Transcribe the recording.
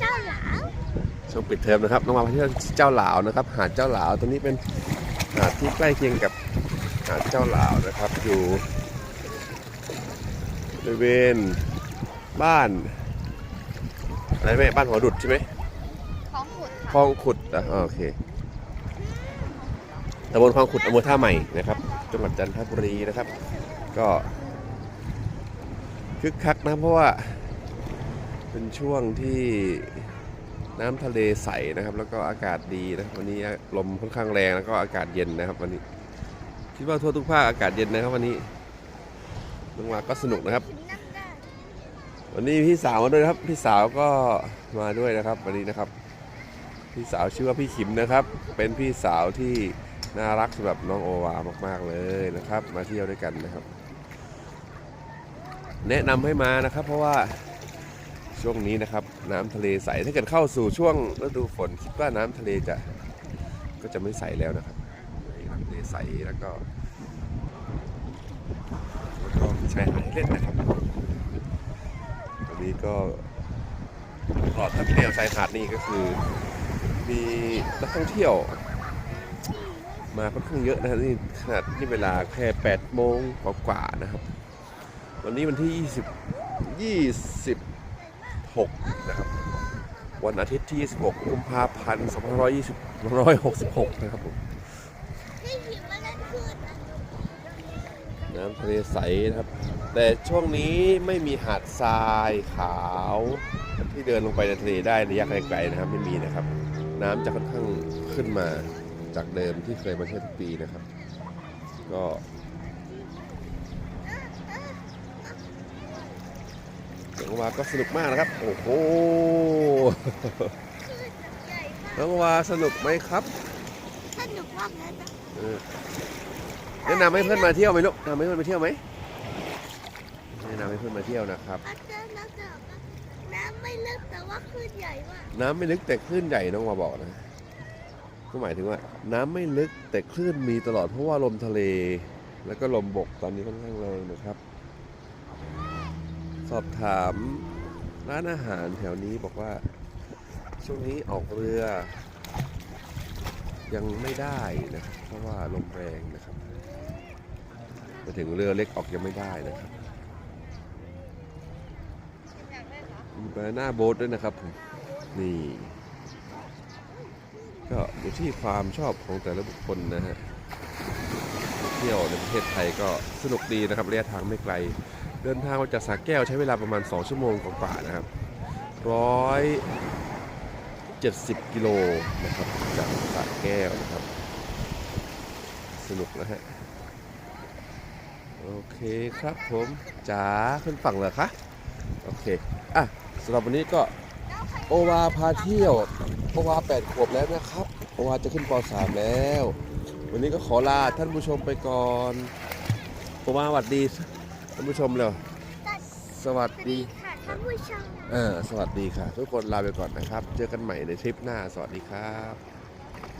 เจ้าหลาวช่วงปิดเทอมนะครับน้องมาไปเที่ยวเจ้าหลาวนะครับ หาดเจ้าหลาวตรงนี้เป็นหาดที่ใกล้เคียงกับหาดเจ้าหลาวนะครับอยู่บริเวณบ้านอะไรแม่บ้านหัวดุดใช่ไหมของขุดคลองขุดอะอ่าโอเคตำบลคลองขุดอำเภอท่าใหม่นะครับจังหวัดจันทบุรีนะครับ ก็คึกคักนะเพราะว่า เป็นช่วงที่น้ำทะเลใสนะครับ แล้วก็อากาศดีนะวันนี้ลมค่อนข้างแรงแล้วก็อากาศเย็นนะครับ วันนี้คิดว่าทั่วทุกภาคอากาศเย็นนะครับ วันนี้ลงมาก็สนุกนะครับ วันนี้พี่สาวมาด้วยครับ พี่สาวก็มาด้วยนะครับ วันนี้นะครับ พี่สาวชื่อว่าพี่ขิมนะครับ เป็นพี่สาวที่น่ารักสำหรับน้องโอวามากๆเลยนะครับ มาเที่ยวด้วยกันนะครับ แนะนำให้มานะครับ เพราะว่า ช่วงนี้นะครับ น้ำทะเลใสถ้าเกิดเข้าสู่ช่วงฤดูฝนคิดว่าน้ำทะเลจะก็จะไม่ใสแล้วนะครับน้ำทะเลใสแล้วก็แล้วก็มีชายหาดเล่นนะครับวันนี้ก็ตลอดทั้งแนวชายหาดนี่ก็คือ มีนักท่องเที่ยว มาค่อนข้างเยอะนะครับนี่ขนาดนี่เวลาแค่8โมงกว่าๆนะครับ วันนี้วันที่ 20 26 นะครับ วันอาทิตย์ที่ 26 กุมภาพันธ์2520 166 นะครับผมพี่หิวมาเล่นคืนนะน้ำทะเลใสนะครับ แต่ช่วงนี้ไม่มีหาดทรายขาวที่เดินลงไปในทะเลได้ระยะไกลๆนะครับ ไม่มีนะครับ น้ำจะค่อนข้างขึ้นมาจากเดิมที่เคยมาเที่ยวทุกปีนะครับ ก็ น้องวาก็สนุกมากนะครับ โอ้โหคืนใหญ่มากน้องวาสนุกไหมครับ สนุกมากเลยนะเออแนะนำให้เพื่อนมาเที่ยวไหมลูกแนะนำให้เพื่อนมาเที่ยวไหมแนะนำให้เพื่อนมาเที่ยวนะครับอาจารย์น้ำจะบอกว่าน้ำไม่ลึกแต่ว่าคลื่นใหญ่มากน้ำไม่ลึกแต่คลื่นใหญ่น้องมาบอกนะก็หมายถึงว่า น้ำไม่ลึกแต่คลื่นมีตลอดเพราะว่าลมทะเล แล้วก็ลมบกตอนนี้ค่อนข้างแรงนะครับ สอบถามร้านอาหารแถวนี้บอกว่า ช่วงนี้ออกเรือ ยังไม่ได้นะครับ เพราะว่าลมแรงนะครับมาถึงเรือเล็กออกยังไม่ได้นะครับมีบานาน่าโบ๊ทด้วยนะครับผมนี่ ก็อยู่ที่ความชอบของแต่ละบุคคลนะฮะเที่ยวในประเทศไทยก็สนุกดีนะครับระยะทางไม่ไกล เดินทางมาจากสระแก้วใช้เวลาประมาณ 2 ชั่วโมงกว่าๆนะครับร้อยเจ็ดสิบกิโลนะครับจากสระแก้วนะครับ สนุกนะฮะ โอเคครับผมจ๋าขึ้นฝั่งเหรอคะ โอเค อะสำหรับวันนี้ก็โอวาพาเที่ยวโอวาแปดขวบแล้วนะครับ โอวาจะขึ้นป .3 แล้ว วันนี้ก็ขอลาท่านผู้ชมไปก่อนโอวาสวัสดี ท่านผู้ชมเร็วสวัสสวัสดีดีค่ะท่านผู้ชมเออสวัสดีค่ะ ทุกคนลาไปก่อนนะครับ เจอกันใหม่ในทริปหน้า สวัสดีครับ